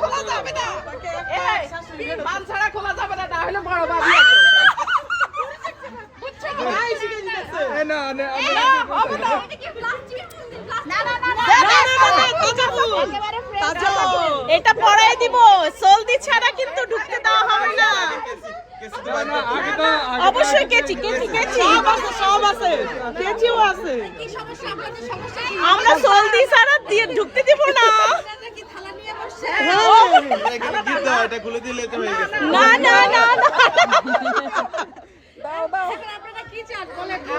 খোলা যাবে না ছাড়া খোলা যাবে না না হলে বড় বাবু। এটা পড়াই দিব সলদি ছাড়া কিন্তু ঢুকতে দেওয়া হবে না অবশ্যই কেচি কেচি কেচি সব আছে সব আছে কেচিও আছে আমরা সলদি ছাড়া দিয়ে ঢুকতে দিব না এটা খুলে দিলে তো হয়ে গেছে না না না না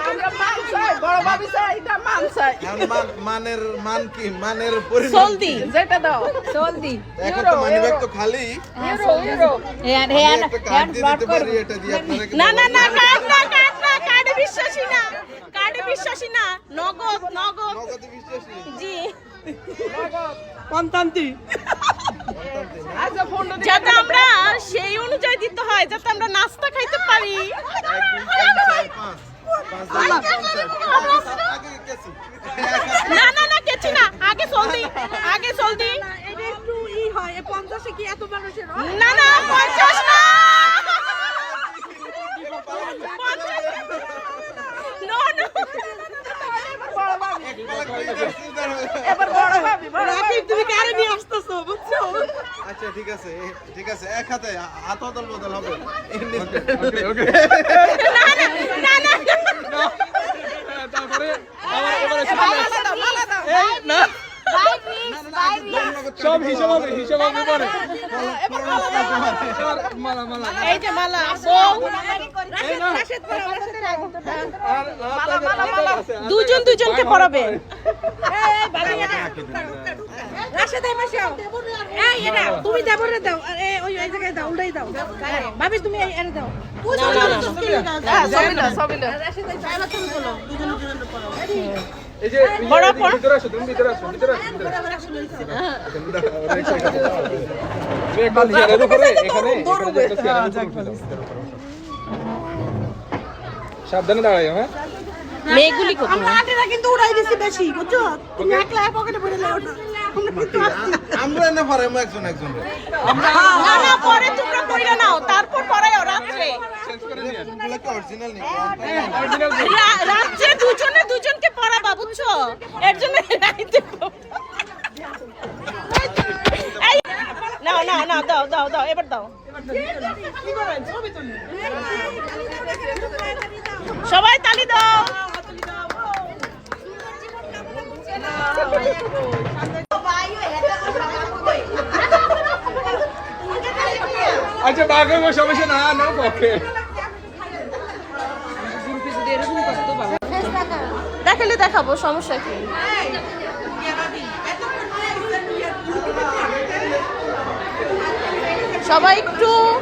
আমরা মান চাই বড় বাবু চাই এটা মান চাই এখন মান- মানের মান কি? মানের সলদি। যেটা দাও। সলদি। এখন তো মানি ব্যাগ তো খালি। হিরো হিরো হ্যাঁ আমি একটা কার্ড দিয়ে এটা দিয়ে আপনারা না না না কার্ড না কার্ড না কার্ডে বিশ্বাসী না। কার্ডে বিশ্বাসী না। নগদ নগদ। নগদে বিশ্বাসী? জি। কন্তান্তি আচ্ছা যাতে আমরা সেই অনুযায়ী দিতে হয় যাতে আমরা নাস্তা খাইতে পারি। না না না কেছি না আগে চলদি আগে হয় হয়? না না পঞ্চাশ না পঞ্চাশ No, no. বড় বাবু এক পালাক দিয়ে গেছি, দাঁড়াও। এবার বড় ভাবি রাকিব তুমি কারে নিয়ে আসতেছো বুঝছ আচ্ছা ঠিক আছে ঠিক আছে এক হাতে হাত বদল বদল হবে। ওকে ওকে না না না না। তারপরে সব হিসাব হবে হিসাব হবে পরে মালা মালা। এই যে মালা দুজন দুজনকে পড়াবে। তুমি দেবরে দাও। ওই জায়গায় দাও উল্টাই দাও। ভাবি তুমি এই এনে দাও। হ্যাঁ সাবধানে দাঁড়াই হ্যাঁ? মেয়েগুলি কত আমরা কিন্তু উড়াই দিছি বেশি বুঝছ? তুমি একলা পকেটে পড়ে লাও না আমরা কিন্তু আমরা না একজন একজন রে। না না পরে তোমরা কইরা নাও তারপর রাত্রে দুজনে দুজনকে বুঝছ? এর জন্য রাইতে এই নাও নাও নাও দাও দাও দাও এবার দাও। সবাই তালি দাও। আচ্ছা বাঘে সমস্যা না না পক্ষে দেখালে দেখাবো সমস্যা কি? সবাই একটু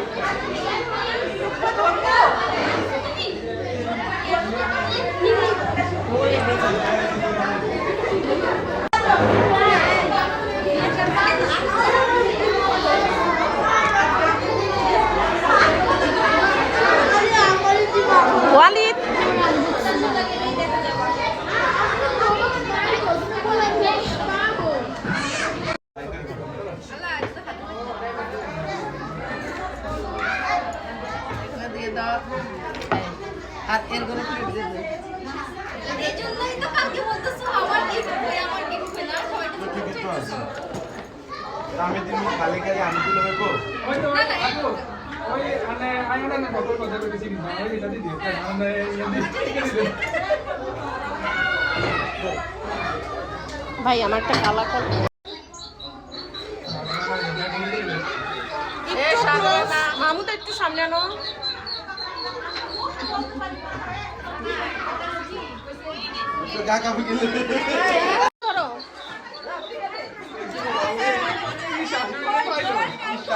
ওয়ালিদ এজন্যই তো কালকে বলতেছো আমার গিফট কই আমার গিফট কই না সবাই তো ঠিকই তো আছে আমি দিন খালি খালি আমি দিলে হইব ওই তো ওই মানে আমি ওটা না কত কথা কইতেছি না ওই এটা দিদি মানে ইয়ে ভাই আমার একটা কালা কল মামুদা একটু সামনে আনো তো গা কাপি গেলে করো শাশুড়ি পাইলা সবাইকে গিফট এখন দিতে হবে আপনারা সামনে দিকে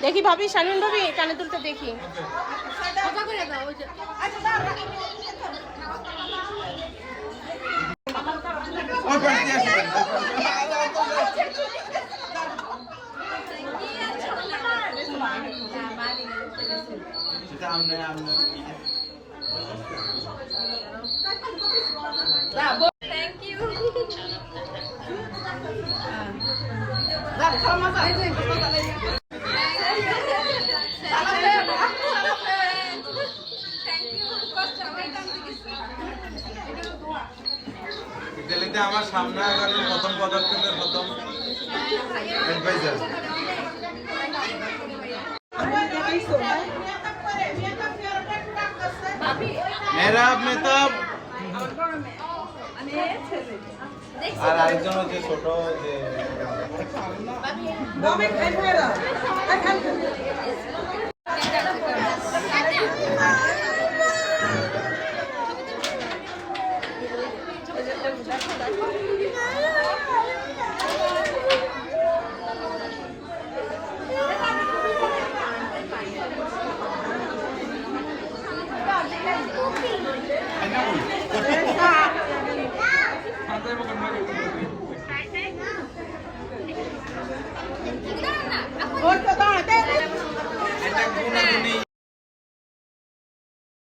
দেখি ভাবি শালীন ভাবি কানে তুলতে দেখি ওই যে ওই পাশ দিয়ে আসবেন সেটা আমনে আমনে থ্যাংক ইউ থ্যাংক ইউ কষ্ট আমার কাম থেকে দিল্লিতে আমার সামনে আগানোর প্রথম পদক্ষেপের প্রথম আপনি আর আরেকজন হচ্ছে ছোট যে